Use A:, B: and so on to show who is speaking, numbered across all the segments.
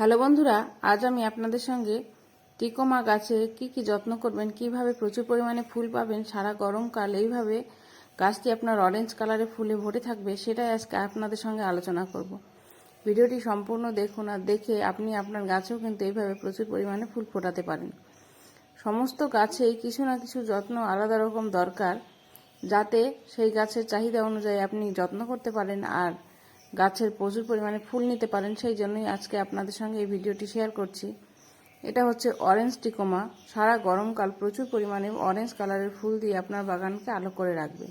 A: Hello বন্ধুরা, আজ আমি আপনাদের সঙ্গে টিকোমা গাছে কি কি যত্ন করবেন, কীভাবে প্রচুর পরিমাণে ফুল পাবেন, সারা গরমকাল এইভাবে গাছটি আপনার অরেঞ্জ কালারে ফুলে ভরে থাকবে, সেটাই আজকে আপনাদের সঙ্গে আলোচনা করব। ভিডিওটি সম্পূর্ণ দেখুন আর দেখে আপনি আপনার গাছেও কিন্তু এইভাবে প্রচুর পরিমাণে ফুল ফোটাতে পারেন। সমস্ত গাছেই কিছু না কিছু যত্ন আলাদা রকম দরকার, যাতে সেই গাছের চাহিদা অনুযায়ী আপনি যত্ন করতে পারেন আর গাছের প্রচুর পরিমাণে ফুল নিতে পারেন, সেই জন্যই আজকে আপনাদের সঙ্গে এই ভিডিওটি শেয়ার করছি। এটা হচ্ছে অরেঞ্জ টিকোমা। সারা গরমকাল প্রচুর পরিমাণে অরেঞ্জ কালারের ফুল দিয়ে আপনার বাগানকে আলো করে রাখবে।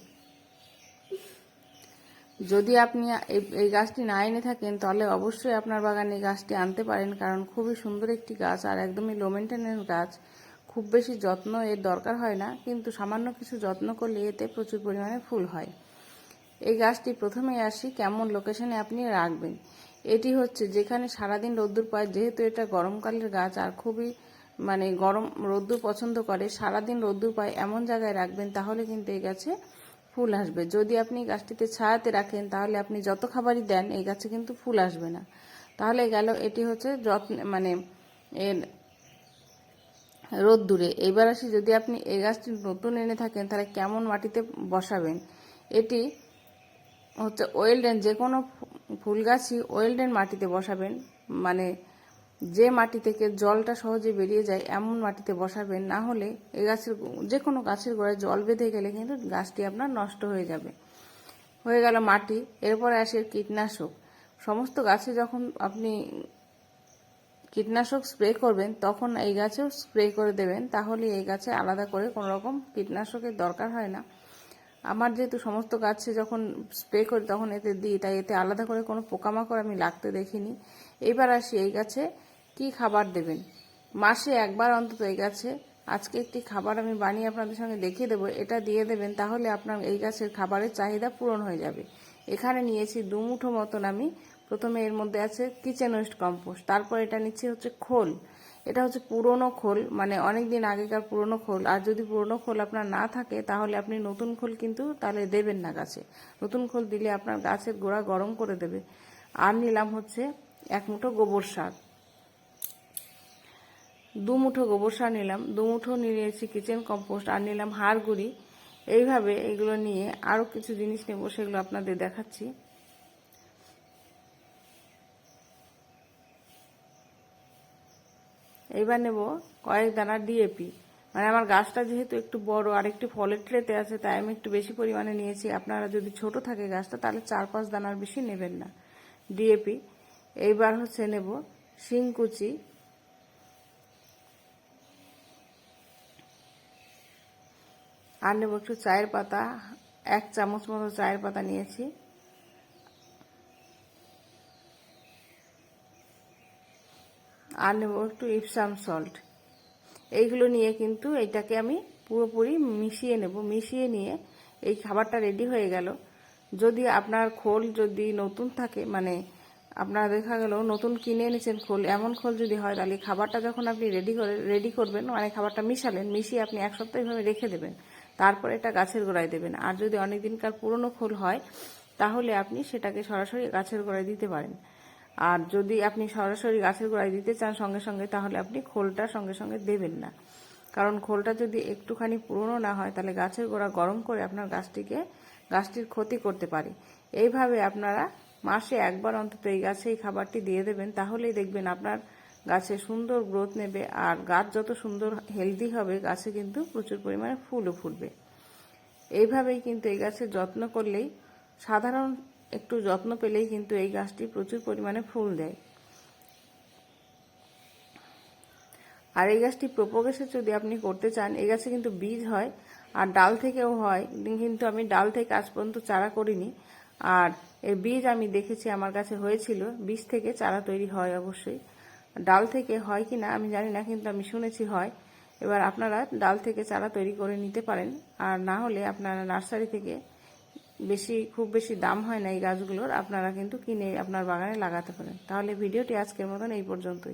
A: যদি আপনি এই- গাছটি না এনে থাকেন, তাহলে অবশ্যই আপনার বাগানে গাছটি আনতে পারেন, কারণ খুবই সুন্দর একটি গাছ আর একদমই লো মেনটেনের গাছ। খুব বেশি যত্ন এর দরকার হয় না, কিন্তু সামান্য কিছু যত্ন করলে এতে প্রচুর পরিমাণে ফুল হয়। এই গাছটি প্রথমেই আসি কেমন লোকেশনে আপনি রাখবেন। এটি হচ্ছে যেখানে সারাদিন রোদ্দুর পায়, যেহেতু এটা গরমকালের গাছ আর খুবই মানে গরম রোদ্দুর পছন্দ করে, সারাদিন রোদ্দুর পায় এমন জায়গায় রাখবেন তাহলে কিন্তু এই গাছে ফুল আসবে। যদি আপনি গাছটিতে ছায়াতে রাখেন, তাহলে আপনি যত খাবারই দেন, এই গাছে কিন্তু ফুল আসবে না। তাহলে গেল, এটি হচ্ছে যত্ন মানে এর রোদ্দুরে। এবার আসি, যদি আপনি এই গাছটি নতুন এনে থাকেন, তাহলে কেমন মাটিতে বসাবেন? এটি হচ্ছে ওয়েলডেন যে কোনো ফুল গাছই ওয়েলডেন মাটিতে বসাবেন। মানে যে মাটি থেকে জলটা সহজে বেরিয়ে যায় এমন মাটিতে বসাবেন। না হলে এই গাছের যে কোনো গাছের গোড়ায় জল বেঁধে গেলে কিন্তু গাছটি আপনার নষ্ট হয়ে যাবে। হয়ে গেল মাটি, এরপরে আসে কীটনাশক। সমস্ত গাছে যখন আপনি কীটনাশক স্প্রে করবেন, তখন এই গাছেও স্প্রে করে দেবেন। তাহলে এই গাছে আলাদা করে কোনো রকম কীটনাশকের দরকার হয় না। আমার যেহেতু সমস্ত গাছে যখন স্প্রে করি তখন এতে দিই, তাই এতে আলাদা করে কোনো পোকামাকড় আমি লাগতে দেখিনি। এইবার আসি এই গাছে, কি খাবার দেবেন? মাসে একবার অন্তত এই গাছে। আজকে একটি খাবার আমি বানিয়ে আপনাদের সঙ্গে দেখিয়ে দেবো। এটা দিয়ে দেবেন তাহলে আপনার এই গাছের খাবারের চাহিদা পূরণ হয়ে যাবে। এখানে নিয়েছি দুমুঠো মতন আমি। প্রথমে এর মধ্যে আছে কিচেন ওয়েস্ট কম্পোস্ট, তারপর এটা নিচ্ছি হচ্ছে খোল। এটা হচ্ছে পুরনো খোল মানে অনেক দিন আগেকার পুরনো খোল। আর যদি পুরনো খোল আপনার না থাকে, তাহলে আপনি নতুন খোল কিন্তু তাহলে দেবেন না গাছে। নতুন খোল দিলে আপনার গাছের গোড়া গরম করে দেবে। আর নিলাম হচ্ছে এক মুঠো গোবর সার। দু মুঠো গোবর সার নিলাম। দু মুঠো নিয়েছি কিচেন কম্পোস্ট আর নিলাম হাড় গুঁড়ি। এইভাবে এগুলো নিয়ে আরও কিছু জিনিস নেব, সেগুলো আপনাদের দেখাচ্ছি। এইবার নেব কয়েক দানা ডিএপি মানে আমার গাছটা যেহেতু একটু বড় আর একটু ফলের ট্রেতে আছে, তাই আমি একটু বেশি পরিমাণে নিয়েছি। আপনারা যদি ছোট থাকে গাছটা, তাহলে চার পাঁচ দানার বেশি নেবেন না। ডিএপি এইবার হচ্ছে নেব শিংকুচি। আর নেব একটু চায়ের পাতা, এক চামচ মতো চায়ের পাতা নিয়েছি। আর নেব একটু ইপসাম সল্ট এইগুলো নিয়ে কিন্তু এইটাকে আমি পুরোপুরি মিশিয়ে নেব। মিশিয়ে নিয়ে এই খাবারটা রেডি হয়ে গেল। যদি আপনার খোল যদি নতুন থাকে মানে আপনার দেখা গেল নতুন কিনে এনেছেন খোল, এমন খোল যদি হয়, তাহলে খাবারটা যখন আপনি রেডি করে রেডি করবেন মানে খাবারটা মিশালেন, মিশিয়ে আপনি এক সপ্তাহ এভাবে রেখে দেবেন। তারপরে এটা গাছের গোড়ায় দেবেন। আর যদি অনেক দিনকার পুরনো খোল হয়, তাহলে আপনি সেটাকে সরাসরি গাছের গোড়ায় দিতে পারেন। আর যদি আপনি সরাসরি গাছের গোড়ায় দিতে চান সঙ্গে সঙ্গে, তাহলে আপনি খোলটা সঙ্গে সঙ্গে দেবেন না। কারণ খোলটা যদি একটুখানি পুরনো না হয়, তাহলে গাছের গোড়া গরম করে আপনার গাছটিকে, গাছটির ক্ষতি করতে পারে। এইভাবে আপনারা মাসে একবার অন্তত এই গাছে এই খাবারটি দিয়ে দেবেন, তাহলেই দেখবেন আপনার গাছে সুন্দর গ্রোথ নেবে আর গাছ যত সুন্দর হেলদি হবে, গাছে কিন্তু প্রচুর পরিমাণে ফুলও ফুটবে। এইভাবেই কিন্তু এই গাছের যত্ন করলেই সাধারণ একটু যত্ন পেলেই কিন্তু এই গাছটি প্রচুর পরিমাণে ফুল দেয়। আর এই গাছটি প্রোপোগেশন যদি আপনি করতে চান, এই গাছে কিন্তু বীজ হয়, আর ডাল থেকেও হয়। কিন্তু আমি ডাল থেকে আজ পর্যন্ত চারা করিনি, আর এর বীজ আমি দেখেছি আমার কাছে হয়েছিল। বীজ থেকে চারা তৈরি হয় অবশ্যই। ডাল থেকে হয় কি না আমি জানি না, কিন্তু আমি শুনেছি হয়। এবার আপনারা ডাল থেকে চারা তৈরি করে নিতে পারেন, আর না হলে আপনারা নার্সারি থেকে বেশি, খুব বেশি দাম হয় না এই গাছগুলোর, আপনারা কিন্তু কিনে আপনার বাগানে লাগাতে পারেন। তাহলে ভিডিওটি আজকের মতন এই পর্যন্তই।